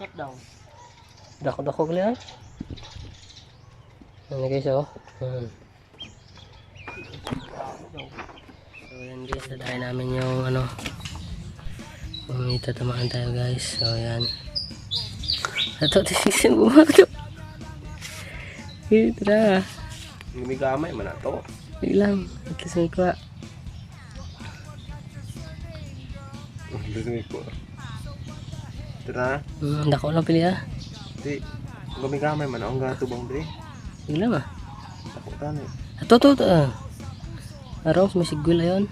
Shut down. Dako-dako gali ah. Ano guys oh. Hmm. So yan guys, natry namin yung ano. Kung may tatamaan tayo guys. So yan. Ito, tisisin mo mga to. Ito na. Gumigamay man na to. Wait lang. At least may kuha. Lumi ko. Ito na. Hmm, dako lang pili ah. Di. Gumigamay man ang gato bang dre. Wait lang ah. Ako tani. Ito, ito, ito. ah. Araw, may sigul ayon.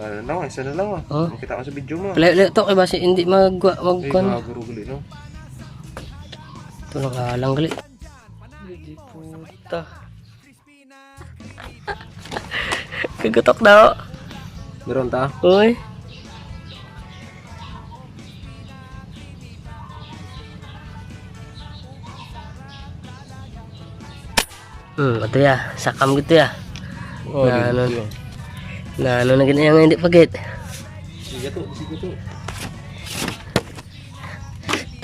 Ano na, isa na lang ah. Oh. Makita ko sa video mo. Pala, pala, ito kay basi hindi mag mag kon. gagaro gali no. Ito nakalang gali. Hindi puta. Kagutok daw. Meron ta. Uy. Hmm, ito ya. Sakam gitu ya. Oh, Na, ano. dito. Na ano na ganyan hindi pagit. Sige to, sige to.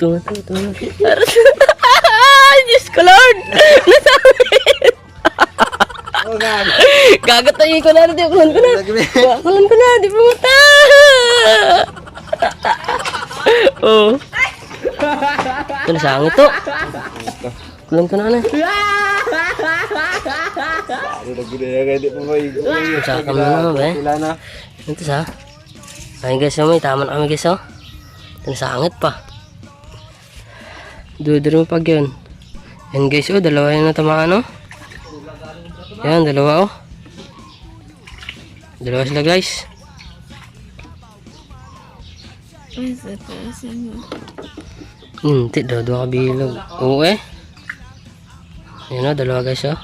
Tunga to. Ay, Diyos ko Lord! Nasakit! Gan. Gagatayin ko na, di kulan ko na. Kulan ko na, di pumunta! oh. Ito na sangit to. Kulan ko na na. Ano na gud ya kay di mo may. Sakam na naman ba eh. Wala na. Ito sa. Ay guys, oh, may tama na kami guys oh. Ito na sangit pa. Dudro mo pag yun. Yan guys oh, dalawa yung natamaan oh. Yan, dalawa oh. Dalawa sila guys. Hindi daw, dua kabilog. Oo eh. Yan oh, dalawa guys oh.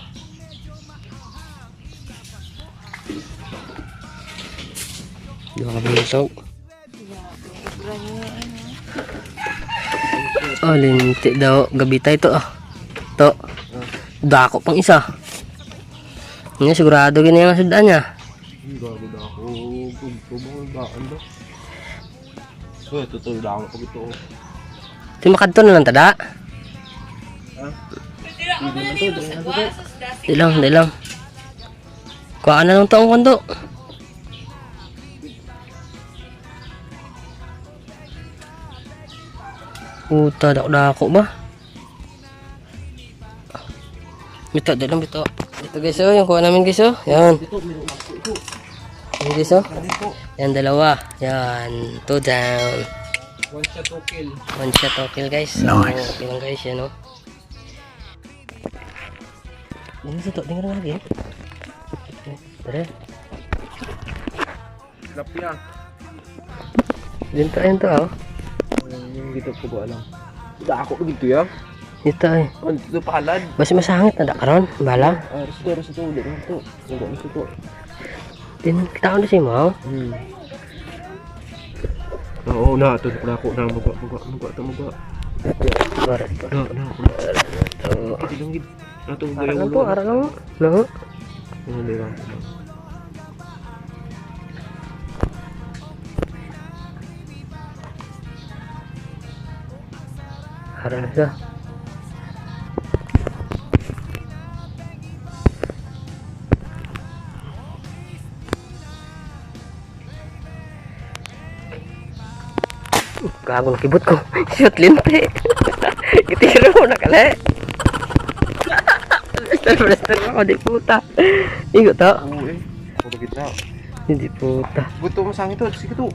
Dua kabilog. Oh, linti daw. Gabi tayo to ah. To. Dako pang isa. Nga sigurado gini ang sudaan niya. Gago na ako. Kubong ba ando. Oh, tutul lang ako ito. Ito makadto na lang tada. Di lang, di lang. Kuha na lang to ang kondo. Puta, dako-dako ba? Bito, di lang bito. Dito guys, oh, yung kuha namin guys, oh. Yan. Yan guys, oh. Yan, dalawa. Yan, two down. One shot to kill. One shot to kill guys. Nice. okay lang guys yan oh. Tingnan sa to, tingnan lagi. Tara. Lapya. Dito ayun to oh. Yung dito ko ba alam. Da ako dito ya. Dito ay. Oh, dito palad. Mas masangit na dakaron, bala. Ah, rito, rito, rito, rito. Rito, rito. Din kita ko na si mo. Hmm. Oo, na, ito na ako na maga, ito maga. Para to. Na, na, ako na. Ito lang gid. Na to Ara lang to, ara lang. No. Ano ba? Ara na siya. Gago ng kibot ko. Shoot linti. Itiro mo na kala. Blaster-blaster ako, di puta. Igo to. Puro kita. Hindi puta. Buto mo sangit to, sige to.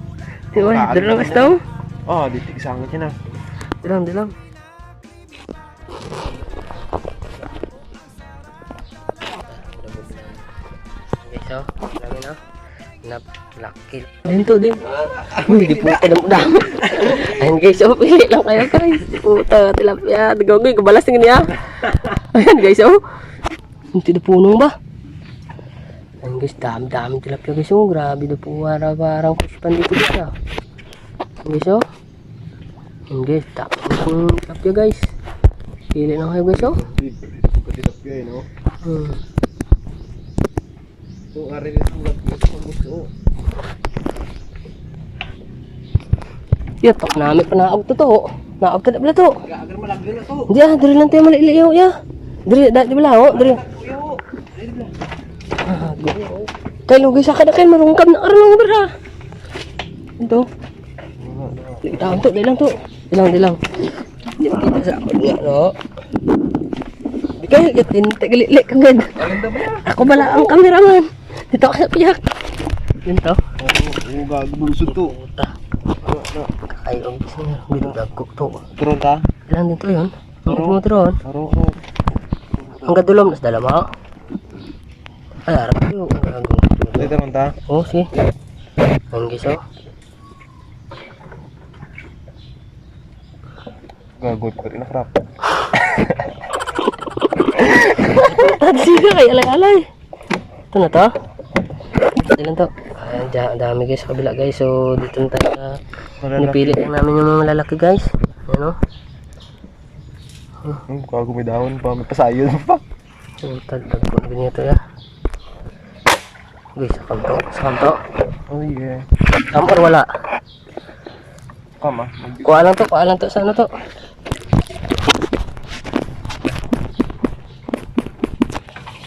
Di ba? Dala lang. Ah, di tig sangit yan ah. Dilam, dilam. Okay, Nap, lakil. Dito din. Uy, di puta na dami. Ayun guys, oh, pili lang kayo guys. Puta, tilapia. Nagawin, kabalas nga niya. Ayan guys, oh. Hindi na punong ba? Ayun guys, dami dami tilapia guys, oh. Grabe na po, para parang kuspan dito guys, ah. Guys, oh. Ayun guys, dami ng tilapia guys. Pili lang kayo guys, oh. Tapyo eh, no? Hmm. So, ari rin ang lapyo sa gusto. Yatok namin pa na og totoo. Naabta na pala to. Agar malagyan na to. Hindi ah, diri lang tayo maliliyaw ya. Diri, da, di bala, oh, diri. Di Kay lugay sa kada kay marungkab na aron ng ha. Ito. Di taon to, di lang to. Di lang, di. Di makita sa ako niya, no? Di kayo, yatin, tagalili ba yan? Ako bala ang kameraman. Dito ako sa piyak. Yun to. Oo, oo, gago bulusod to. Puta. Ano, ano? Gusto niya. Binundag ko to. Turon ta? Ilan din to yun? Ang. Aro, aro. Ang gadulom, nas dala mo. Ay, harap gago. Dito turon ta? Oh, si. Ang giso. Gago, ko rin nakrap. Tadsi ka kay alay-alay. Ito na to. Ito lang to. Ay, ang da- ang dami guys kabila guys. So, dito na tayo sa... Pinipili lang namin yung mga malalaki guys. Ano? Hmm, gago may dahon pa, may pasayon pa. So, tagtag ko na ganito ya. Guys, sa kanto. Sa kanto. Oh yeah. Kam or wala? Kama. Kuha lang to. Kuha lang to. Sa ano to?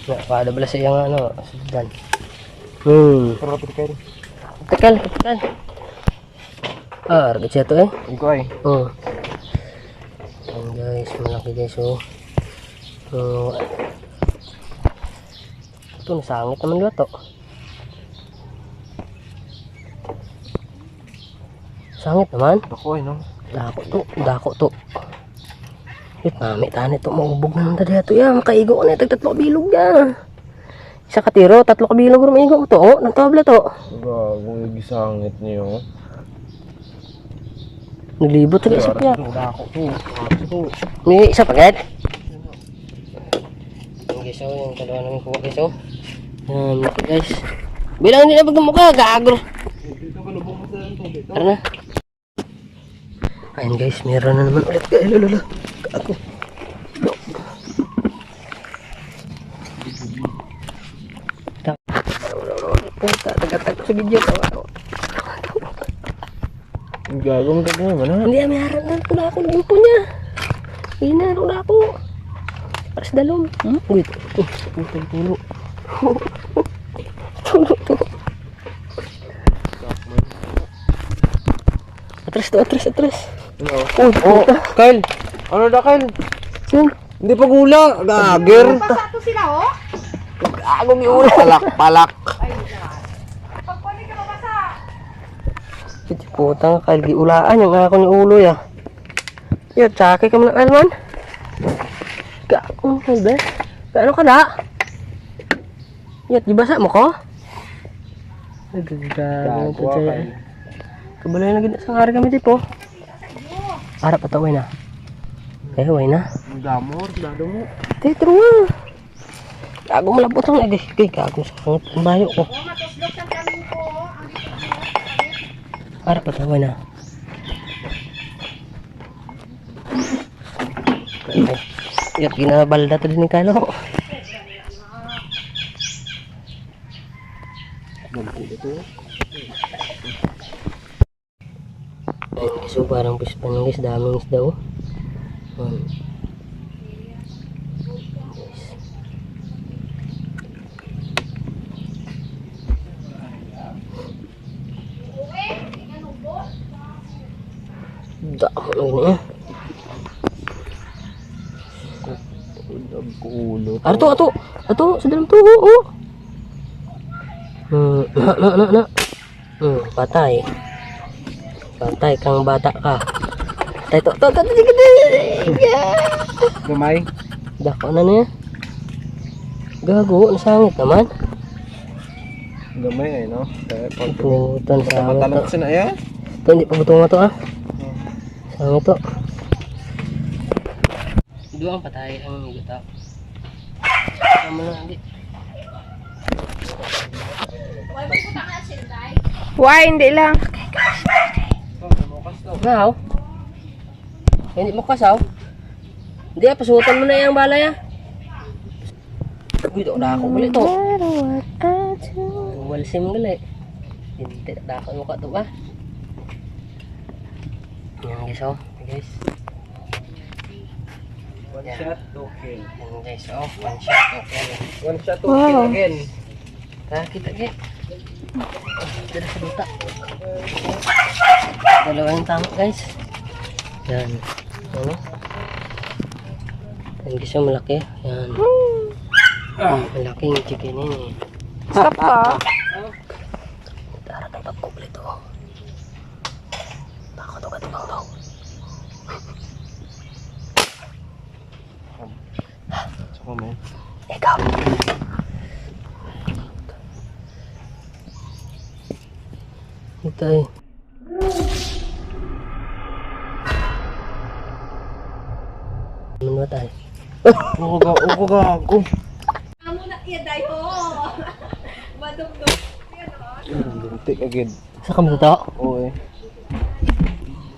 Na, paano bala sa iyang ano, sudan. Hmm. Pero kapit kayo. Tekal, tekal. Ah, harga siya to eh. Iko ay. Oh. Ayan guys, malaki guys oh. Oh. Ito, nasangit naman luto. Sangit naman. Ako ay, no? Dako to, dako to. Wait, mami, tani to, maubog na nang dali ito yan. Makaigo ko na, tag tatlo kabilog ya. Isa ka tiro, tatlo kabilog rin maigo ko to. Oh, natabla to. Gago, yung gisangit niyo. Naglibot sa isa. Ito. May isa pa agad. Yung guys, oh, yung dalawa namin kuha guys, oh. Yan, ito guys. Bilang hindi na sa tubig. Tara na. Ayun guys, meron na naman ulit. Ay, lululu. Gago. Ta- Puta, tagatag ko sa video. Tawa. Gago mo tayo naman ha. Hindi, may harap na. Wala ako naging po niya. Hinaro na ako. Para sa dalom. Hmm? Wait. Uh, putol tulo. tulo to. Atras to, atras, atras. Oh, Oh, puta. Kyle! Ano na Kyle? Yan. Hindi pa gula. Gager. Basa to sila, oh. Agong yung Palak, palak. Pag pwede ka mabasa. Ito putang kalgi ulaan yung ako ni ulo ya. Yo, tsake ka mo na kalman. Gakong kalbe. Gaano ka na? Yat, di basa mo ko? Nagagawa Gago ito ah, siya. Kyle. Kabalay na gina sa hari kami tipo. Harap at away na. Eh, away na. Damor, dado mo. Tetro nga. Gago malabot ang agay. Kay gago sa kangat ang bayo ko. Oh, at away na. Yat, ginabalda to din ni Kalo. So parang pispan guys, daming isda oh. Yun eh. Ulo. Ato, ato, ato, sa dalam to, oo. oo. Hmm, na, na, na, na. Hmm, patay. Patay kang bata ka. Patay to, to, to, to, to, to, Gamay. Dako na niya. Gago, nasangit naman. Gamay ay, no? Putan, na yan. Ito, hindi pa butong nga to ah. Sangit to. Dua ang patay ang gutak. Tama na, hindi. Why, hindi lang. Ngaw? Hindi mo kasaw? Hindi, ah, pasutan mo na yung balay ah. Uy, na ako gali to. Walsim gali. Hindi, na ako mo ka to ba? Guys oh. Guys. One Yan. shot, two kill. Yan guys, oh, one shot, okay. One shot, two Wow. kill again. Ah, kita guys. Dala sa buta. Dalawa yung tama guys. Yan. Ano? Yan guys yung malaki. Yan. Malaking chicken ini. Stop ka. Tara kang pagkublit oh. Bako to katibang daw. Saka mo. Ikaw. Ito eh. Ano ba tayo? Ako ga, ako ga, ako. Amo na iya dayo. Madumdum. Lintik again. Sa kami to? Oo eh.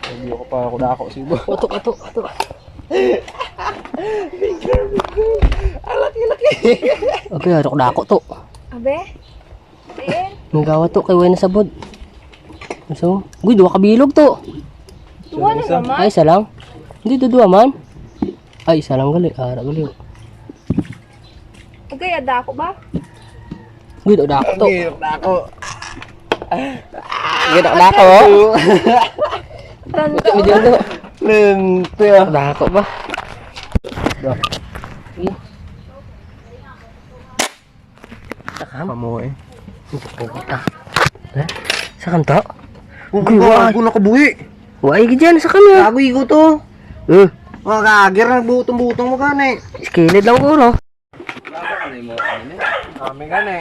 Sabi ko pa ako na ako sibo. Ato, ato, ato. Okay, harok na ako to. Abe? Ayan. Nung gawa to, kay Wena sabod. So, guy, dua kabilog to. Tuwa na naman. Ay, isa lang. Hindi, dudua man. Ay, isa lang gali. Ara gali. Okay, ada ako ba? Guy, dua ako to. Ang na ako. Ganda na ako. Tanto. Medyo do. Lente ah. Da ako ba? Da. Pamo eh. Ko kita. Eh? Sakam to? Ako ga, ako nakabuhi. Wai gidyan sa kanya. Ako igo to. Eh, Mga kagir na butong-butong mo gani. skillet lang ko, no? Kami gani.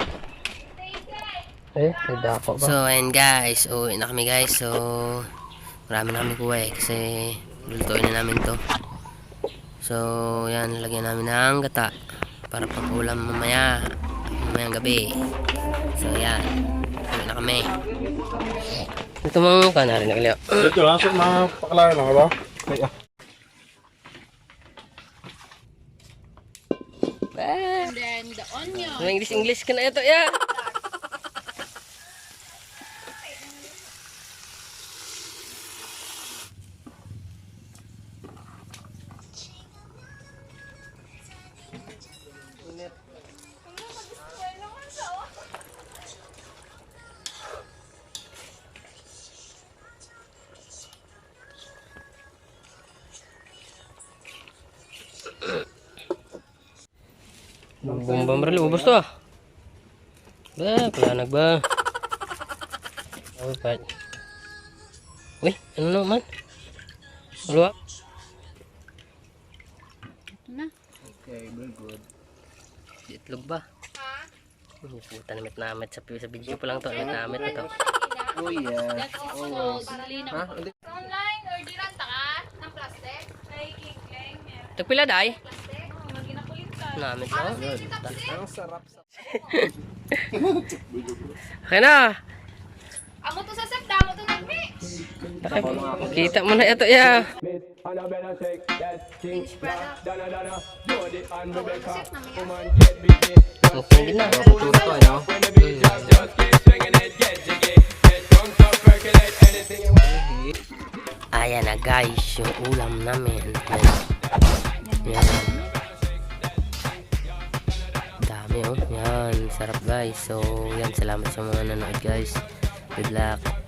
Eh, da ako ba? So, and guys, uwi na kami guys. So, marami na kami kuha eh. Kasi, lulutuin na namin to. So, yan, lagyan namin ng gata. Para pang ulam mamaya. Mamayang gabi. So, yan. Uwi na kami. Ito mga ka na rin naglio. Ito lang, so mga pakalaya lang ba? Ay ah. And then the onion. English English ka na ito, ya. Bumbang bamrali, ubos to ah. Ba, palanag ba? Oh, pat. Uy, ano naman? Luwa. Okay, very good. Itlog ba? Hmm, puta namit namit sa, sa video pa lang to. Namit namit na to. Oh yeah. Always. Ha? Hindi. Online, orderan ta ka ng plastic. Kikling. Tagpila day? Plastic. Maginapulit ka. Namit na. Ang sarap sa... Okay na. Amo to sa sep, damo to nagmi. Kita mo na ito ya. Okay na. Turo to, ano? Ayan na guys, yung ulam namin. Yan. Dami oh. Yan, sarap guys. So, yan, salamat sa mga nanood guys. Good luck.